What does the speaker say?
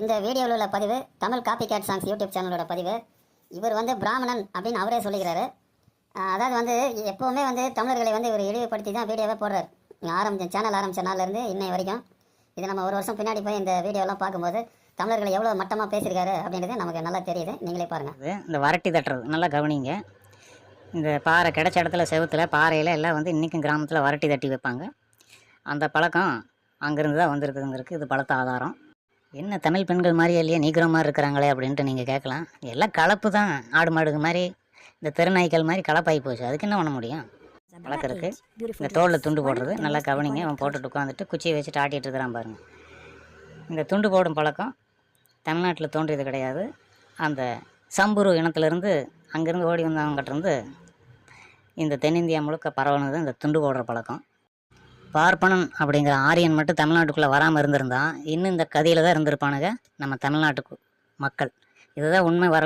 இந்த வீடியோவில் உள்ள பதிவு Tamil copy cat songs YouTube சேனலோட பதிவு. இவர் வந்து பிராமணன் அப்படின்னு அவரே சொல்லிக்கிறாரு. அதாவது வந்து எப்போவுமே வந்து தமிழர்களை வந்து இவர் இழிவுபடுத்தி தான் வீடியோவே போடுறார். ஆரம்பிச்ச சேனல் ஆரம்பிச்ச நாள்லேருந்து இன்னை வரைக்கும். இது நம்ம ஒரு வருஷம் பின்னாடி போய் இந்த வீடியோலாம் பார்க்கும்போது தமிழர்களை எவ்வளோ மட்டமாக பேசியிருக்காரு அப்படின்றது நமக்கு நல்லா தெரியுது. நீங்களே பாருங்கள் இந்த வரட்டி தட்டுறது. நல்லா கவனிங்க. இந்த பாறை கிடைச்ச இடத்துல செவுத்துல பாறையில் எல்லாம் வந்து இன்றைக்கும் கிராமத்தில் வரட்டி தட்டி வைப்பாங்க. அந்த பழக்கம் அங்கேருந்து தான் வந்திருக்குங்கிறதுக்கு இது பழத்த ஆதாரம். என்ன தமிழ் பெண்கள் மாதிரியே இல்லையா நீக்கிற மாதிரி இருக்கிறாங்களே அப்படின்ட்டு நீங்கள் கேட்கலாம். எல்லாம் கலப்பு தான் ஆடு மாடுக்கு மாதிரி இந்த தெருநாய்க்கள் மாதிரி கலப்பாகி போச்சு. அதுக்கு என்ன பண்ண முடியும்? வளர்க்குறதுக்கு இந்த தோலில் துண்டு போடுறது நல்லா கவனிங்க. அவன் போட்டுட்டு உட்காந்துட்டு குச்சியை வச்சுட்டு ஆட்டிகிட்டு இருக்கிறான் பாருங்கள் இந்த துண்டு போடும் பழக்கம் தமிழ்நாட்டில் தோன்றியது கிடையாது. அந்த சம்புரு இனத்துலேருந்து அங்கேருந்து ஓடி வந்தவங்ககிட்டருந்து இந்த தென்னிந்தியா முழுக்க பரவனது இந்த துண்டு போடுற பழக்கம். பார்ப்பனன் அப்படிங்கிற ஆரியன் மட்டும் தமிழ்நாட்டுக்குள்ளே வராமல் இருந்திருந்தான் இன்னும் இந்த கதையில் தான் இருந்திருப்பானுங்க நம்ம தமிழ்நாட்டுக்கு மக்கள். இதுதான் உண்மை வரல